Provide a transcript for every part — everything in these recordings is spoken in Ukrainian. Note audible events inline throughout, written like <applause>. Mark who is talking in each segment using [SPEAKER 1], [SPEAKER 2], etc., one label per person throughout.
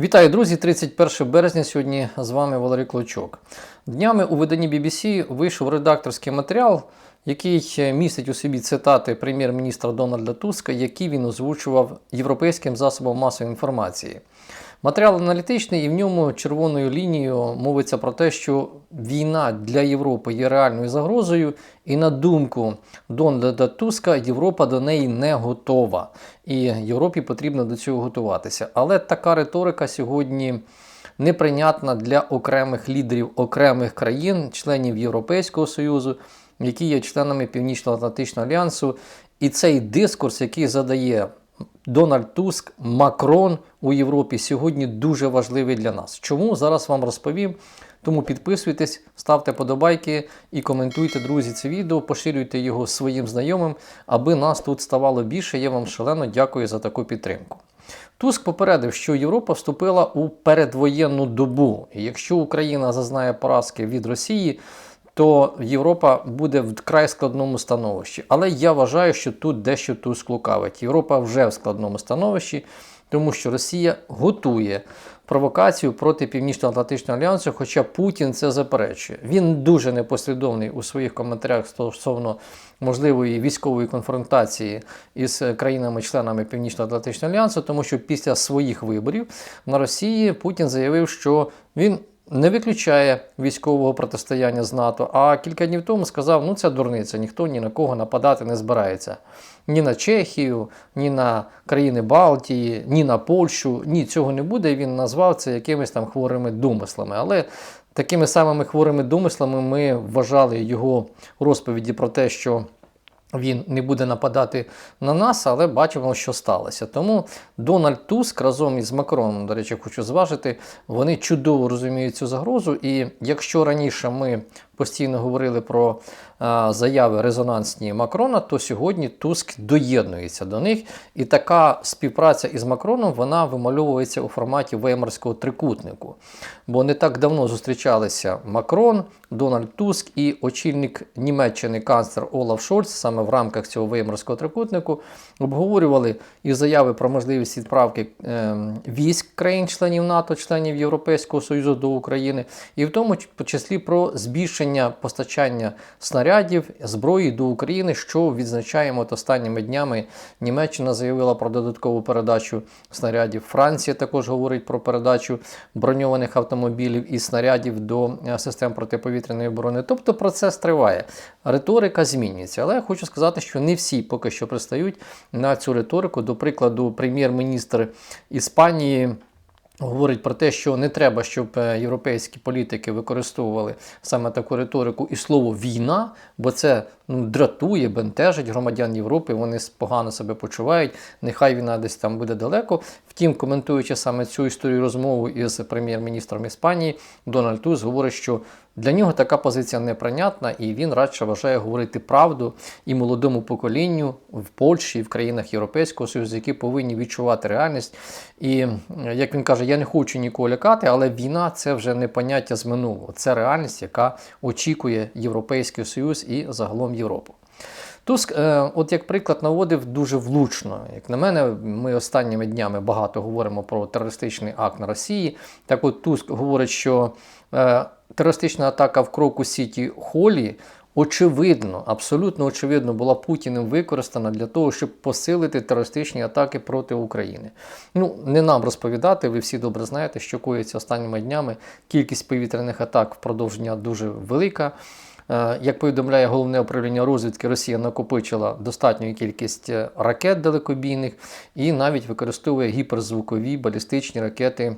[SPEAKER 1] Вітаю, друзі! 31 березня. Сьогодні з вами Валерій Клочок. Днями у виданні BBC вийшов редакторський матеріал, який містить у собі цитати прем'єр-міністра Дональда Туска, які він озвучував європейським засобам масової інформації. Матеріал аналітичний, і в ньому червоною лінією мовиться про те, що війна для Європи є реальною загрозою, і на думку Дональда Туска, Європа до неї не готова. І Європі потрібно до цього готуватися. Але така риторика сьогодні неприйнятна для окремих лідерів окремих країн, членів Європейського Союзу, які є членами Північно-Атлантичного альянсу. І цей дискурс, який задає Дональд Туск, Макрон у Європі сьогодні дуже важливий для нас. Чому зараз вам розповім? Тому підписуйтесь, ставте подобайки і коментуйте, друзі, це відео, поширюйте його своїм знайомим, аби нас тут ставало більше. Я вам шалено дякую за таку підтримку. Туск попередив, що Європа вступила у передвоєнну добу. І якщо Україна зазнає поразки від Росії, то Європа буде в край складному становищі. Але я вважаю, що тут дещо Туск лукавить. Європа вже в складному становищі, тому що Росія готує провокацію проти Північно-Атлантичного альянсу, хоча Путін це заперечує. Він дуже непослідовний у своїх коментарях стосовно можливої військової конфронтації із країнами-членами Північно-Атлантичного альянсу, тому що після своїх виборів на Росії Путін заявив, що він не виключає військового протистояння з НАТО. А кілька днів тому сказав: ну це дурниця, ніхто ні на кого нападати не збирається. Ні на Чехію, ні на країни Балтії, ні на Польщу. Ні, цього не буде. Він назвав це якимись там хворими думислами. Але такими самими хворими думислами ми вважали його розповіді про те, що. Він не буде нападати на нас, але бачимо, що сталося. Тому Дональд Туск разом із Макроном, до речі, хочу зважити, вони чудово розуміють цю загрозу. І якщо раніше ми постійно говорили про заяви резонансні Макрона, то сьогодні Туск доєднується до них. І така співпраця із Макроном вона вимальовується у форматі Веймарського трикутнику. Бо не так давно зустрічалися Макрон, Дональд Туск і очільник Німеччини канцлер Олаф Шольц, саме в рамках цього Веймарського трикутнику, обговорювали і заяви про можливість відправки е, військ країн-членів НАТО, членів Європейського Союзу до України, і в тому числі про збільшення постачання снарядів зброї до України, що відзначаємо от останніми днями. Німеччина заявила про додаткову передачу снарядів. Франція також говорить про передачу броньованих автомобілів і снарядів до е, систем протиповітряної оборони. Тобто процес триває. Риторика змінюється. Але я хочу сказати, що не всі поки що пристають на цю риторику. До прикладу, прем'єр-міністр Іспанії. Говорить про те, що не треба, щоб е, європейські політики використовували саме таку риторику і слово війна, бо це ну, дратує, бентежить громадян Європи. Вони погано себе почувають. Нехай війна десь там буде далеко. Втім, коментуючи саме цю історію розмову із прем'єр-міністром Іспанії, Дональд Туз говорить, що для нього така позиція неприйнятна, і він радше вважає говорити правду і молодому поколінню в Польщі, і в країнах Європейського Союзу, які повинні відчувати реальність. І як він каже, я не хочу нікого лякати, але війна це вже не поняття з минулого. Це реальність, яка очікує Європейський Союз і загалом Європу. Туск, е, от як приклад, наводив дуже влучно. Як на мене, ми останніми днями багато говоримо про терористичний акт на Росії. Так от Туск говорить, що е, терористична атака в Кроку Сіті Холі. Очевидно, абсолютно очевидно, була Путіним використана для того, щоб посилити терористичні атаки проти України. Ну, не нам розповідати, ви всі добре знаєте, що коїться останніми днями. Кількість повітряних атак впродовж дуже велика. Е, Як повідомляє головне управління розвідки, Росія накопичила достатню кількість е, ракет далекобійних і навіть використовує гіперзвукові балістичні ракети.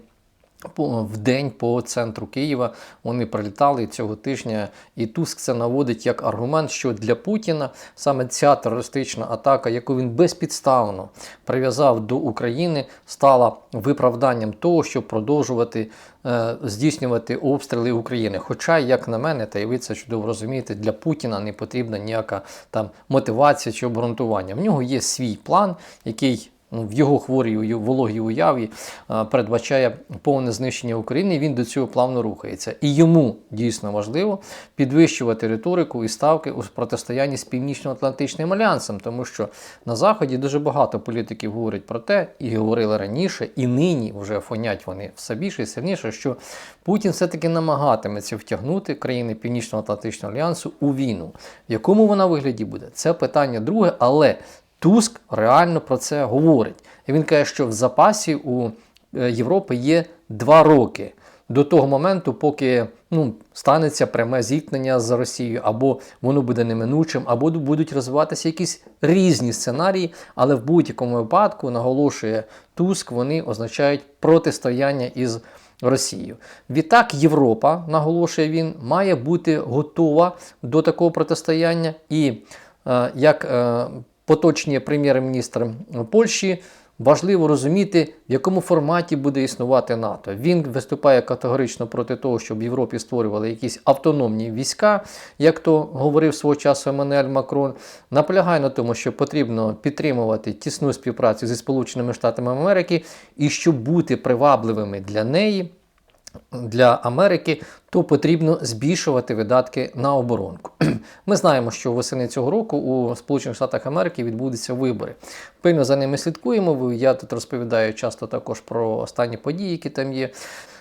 [SPEAKER 1] В день по центру Києва вони прилітали цього тижня, і Туск це наводить як аргумент, що для Путіна саме ця терористична атака, яку він безпідставно прив'язав до України, стала виправданням того, щоб продовжувати е, здійснювати обстріли України. Хоча, як на мене, та й ви це чудово розумієте, для Путіна не потрібна ніяка там мотивація чи обґрунтування. В нього є свій план, який в його хворій вологій уяві е, передбачає повне знищення України. і Він до цього плавно рухається. І йому дійсно важливо підвищувати риторику і ставки у протистоянні з Північно-Атлантичним альянсом, тому що на заході дуже багато політиків говорять про те, і говорили раніше, і нині вже фонять вони все більше і сильніше, що Путін все-таки намагатиметься втягнути країни Північно-Атлантичного альянсу у війну. В якому вона вигляді буде? Це питання друге, але Туск реально про це говорить. І він каже, що в запасі у е, Європи є два роки до того моменту, поки ну, станеться пряме зіткнення з Росією, або воно буде неминучим, або будуть розвиватися якісь різні сценарії, але в будь-якому випадку, наголошує Туск, вони означають протистояння із Росією. Відтак, Європа, наголошує він, має бути готова до такого протистояння. І е, як е, поточний прем'єр-міністр Польщі, важливо розуміти, в якому форматі буде існувати НАТО. Він виступає категорично проти того, щоб в Європі створювали якісь автономні війська, як то говорив свого часу Еммануель Макрон. Наполягає на тому, що потрібно підтримувати тісну співпрацю зі Сполученими Штатами Америки і щоб бути привабливими для неї для Америки, то потрібно збільшувати видатки на оборонку. <clears throat> Ми знаємо, що восени цього року у Сполучених Штатах Америки відбудуться вибори. Пильно за ними слідкуємо. Я тут розповідаю часто також про останні події, які там є.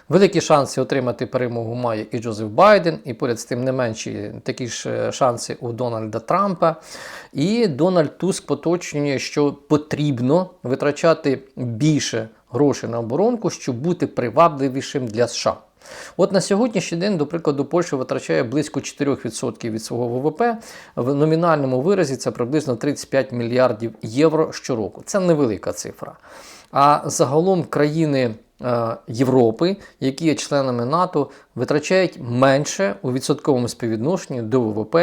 [SPEAKER 1] Великі шанси отримати перемогу має і Джозеф Байден, і поряд з тим не менші такі ж е, шанси у Дональда Трампа. І Дональд Туск поточнює, що потрібно витрачати більше грошей на оборонку, щоб бути привабливішим для США. От на сьогоднішній день, до прикладу, Польща витрачає близько 4% від свого ВВП. В номінальному виразі це приблизно 35 мільярдів євро щороку. Це невелика цифра. А загалом країни Європи, які є членами НАТО, витрачають менше у відсотковому співвідношенні до ВВП,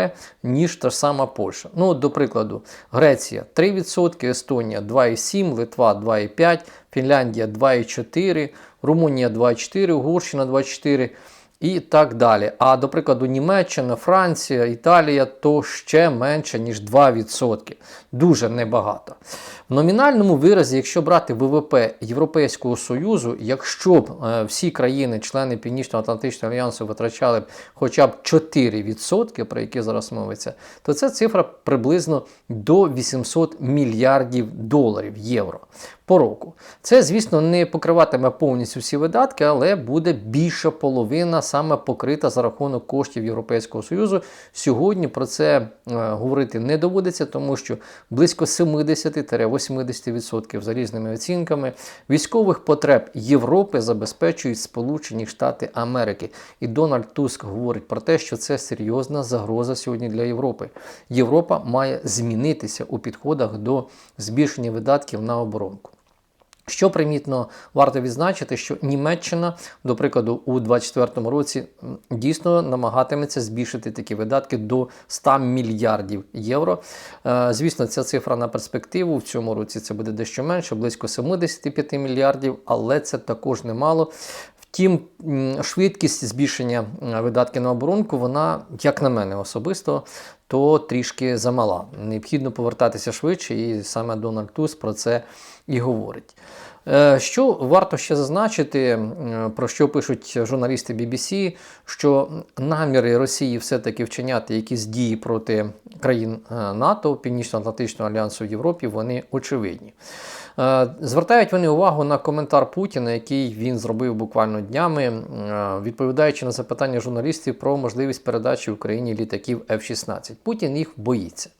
[SPEAKER 1] ніж та ж сама Польща. Ну, до прикладу, Греція 3%, Естонія 2,7%, Литва 2,5%, Фінляндія 2,4%, Румунія 2,4%, Угорщина 2,4%. І так далі. А до прикладу, Німеччина, Франція, Італія то ще менше, ніж 2%. Дуже небагато. В номінальному виразі, якщо брати ВВП Європейського Союзу, якщо б е, всі країни, члени Північно-Атлантичного альянсу, витрачали хоча б 4%, про які зараз мовиться, то ця цифра приблизно до 800 мільярдів доларів євро по року. Це, звісно, не покриватиме повністю всі видатки, але буде більша половина саме покрита за рахунок коштів Європейського Союзу. Сьогодні про це е, говорити не доводиться, тому що близько 70-80% за різними оцінками військових потреб Європи забезпечують Сполучені Штати Америки. І Дональд Туск говорить про те, що це серйозна загроза сьогодні для Європи. Європа має змінитися у підходах до збільшення видатків на оборонку. Що примітно варто відзначити, що Німеччина, до прикладу, у 2024 році дійсно намагатиметься збільшити такі видатки до 100 мільярдів євро. Е, Звісно, ця цифра на перспективу в цьому році це буде дещо менше, близько 75 мільярдів, але це також немало. Втім, швидкість збільшення е, видатків на оборонку, вона, як на мене особисто, то трішки замала. Необхідно повертатися швидше, і саме Дональд Туск про це і говорить. Е, Що варто ще зазначити, про що пишуть журналісти BBC, що наміри Росії все-таки вчиняти якісь дії проти країн е, НАТО, Північно-Атлантичного альянсу в Європі, вони очевидні. Е, Звертають вони увагу на коментар Путіна, який він зробив буквально днями, е, відповідаючи на запитання журналістів про можливість передачі Україні літаків F-16. Путін їх боїться.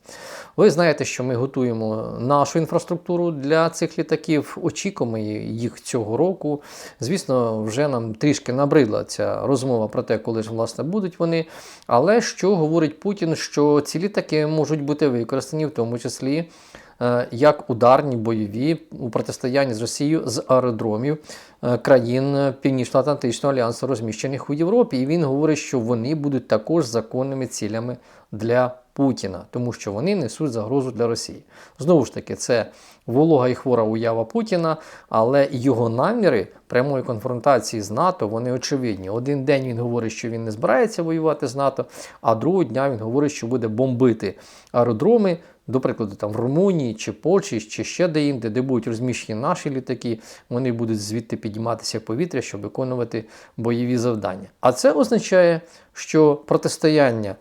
[SPEAKER 1] Ви знаєте, що ми готуємо нашу інфраструктуру для цих літаків. Очікуємо їх цього року. Звісно, вже нам трішки набридла ця розмова про те, коли ж власне будуть вони. Але що говорить Путін, що ці літаки можуть бути використані, в тому числі як ударні бойові у протистоянні з Росією з аеродромів е, країн Північно-Атлантичного альянсу, розміщених у Європі. І він говорить, що вони будуть також законними цілями для Путіна, тому що вони несуть загрозу для Росії. Знову ж таки, це волога і хвора уява Путіна, але його наміри прямої конфронтації з НАТО вони очевидні. Один день він говорить, що він не збирається воювати з НАТО, а другого дня він говорить, що буде бомбити аеродроми. До прикладу, там в Румунії чи Польщі, чи ще де-інде, де будуть розміщені наші літаки, вони будуть звідти підійматися в повітря, щоб виконувати бойові завдання. А це означає, що протистояння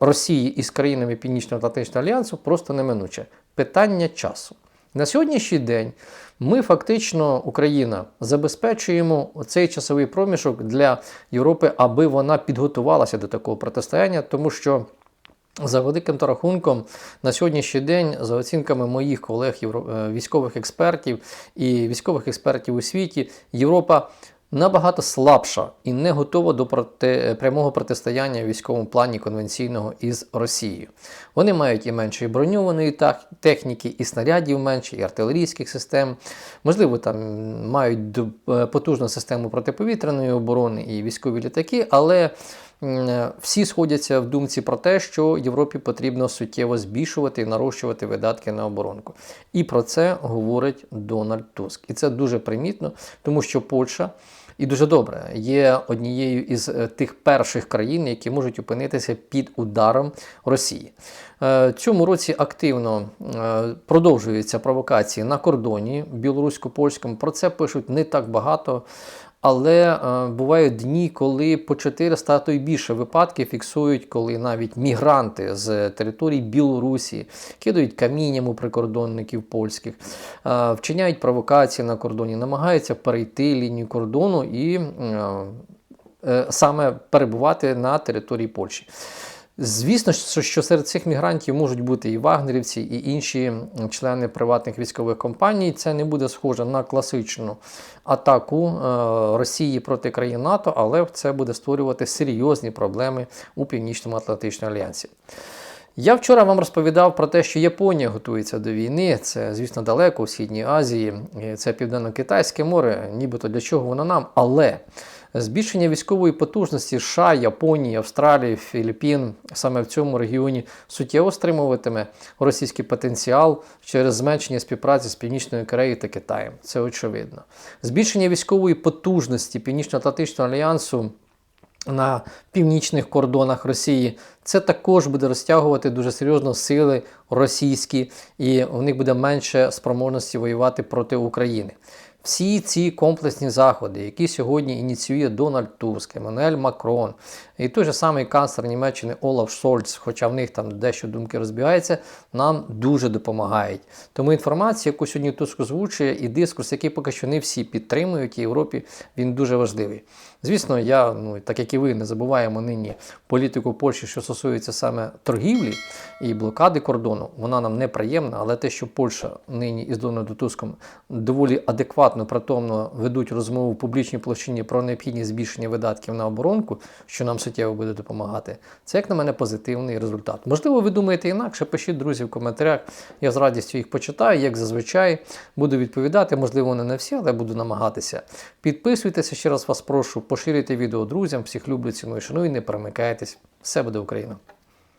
[SPEAKER 1] Росії із країнами Північно-Атлантичного альянсу просто неминуче. Питання часу. На сьогоднішній день ми фактично, Україна, забезпечуємо цей часовий проміжок для Європи, аби вона підготувалася до такого протистояння, тому що. За великим рахунком, на сьогоднішній день, за оцінками моїх колег е, військових експертів і військових експертів у світі, Європа набагато слабша і не готова до проти, прямого протистояння в військовому плані конвенційного із Росією. Вони мають і менше броньованої техніки, і снарядів менше, і артилерійських систем. Можливо, там мають е, потужну систему протиповітряної оборони і військові літаки, але всі сходяться в думці про те, що Європі потрібно суттєво збільшувати і нарощувати видатки на оборонку. І про це говорить Дональд Туск. І це дуже примітно, тому що Польща. І дуже добре є однією із е, тих перших країн, які можуть опинитися під ударом Росії. Е, Цьому році активно е, продовжуються провокації на кордоні білорусько-польському. Про це пишуть не так багато. Але е, бувають дні, коли по 400, а то й більше випадків фіксують, коли навіть мігранти з території Білорусі кидають камінням у прикордонників польських, е, вчиняють провокації на кордоні, намагаються перейти лінію кордону і е, саме перебувати на території Польщі. Звісно, що серед цих мігрантів можуть бути і вагнерівці, і інші члени приватних військових компаній. Це не буде схоже на класичну атаку е, Росії проти країн НАТО, але це буде створювати серйозні проблеми у Північному Атлантичному альянсі. Я вчора вам розповідав про те, що Японія готується до війни. Це, звісно, далеко у Східній Азії, це Південно-Китайське море, нібито для чого воно нам. Але збільшення військової потужності США, Японії, Австралії, Філіппін саме в цьому регіоні суттєво стримуватиме російський потенціал через зменшення співпраці з Північною Кореєю та Китаєм. Це очевидно. Збільшення військової потужності Північно-Атлантичного альянсу на північних кордонах Росії, це також буде розтягувати дуже серйозно сили російські, і в них буде менше спроможності воювати проти України. Всі ці комплексні заходи, які сьогодні ініціює Дональд Туск, Еммануель Макрон і той же самий канцлер Німеччини Олаф Шольц, хоча в них там дещо думки розбігаються, нам дуже допомагають. Тому інформація, яку сьогодні Туск озвучує, і дискурс, який поки що не всі підтримують в Європі, він дуже важливий. Звісно, я, ну так як і ви, не забуваємо нині політику Польщі, що стосується саме торгівлі і блокади кордону. Вона нам неприємна, але те, що Польща нині із Дональдом Туском доволі адекватно, притомно ведуть розмову в публічній площині про необхідність збільшення видатків на оборонку, що нам суттєво буде допомагати, це, як на мене, позитивний результат. Можливо, ви думаєте інакше, пишіть, друзі, в коментарях. Я з радістю їх почитаю, як зазвичай. Буду відповідати, можливо, не на всі, але буду намагатися. Підписуйтеся, ще раз вас прошу, поширюйте відео друзям, всіх люблю, ціную, шаную, не перемикайтесь. Все буде Україна!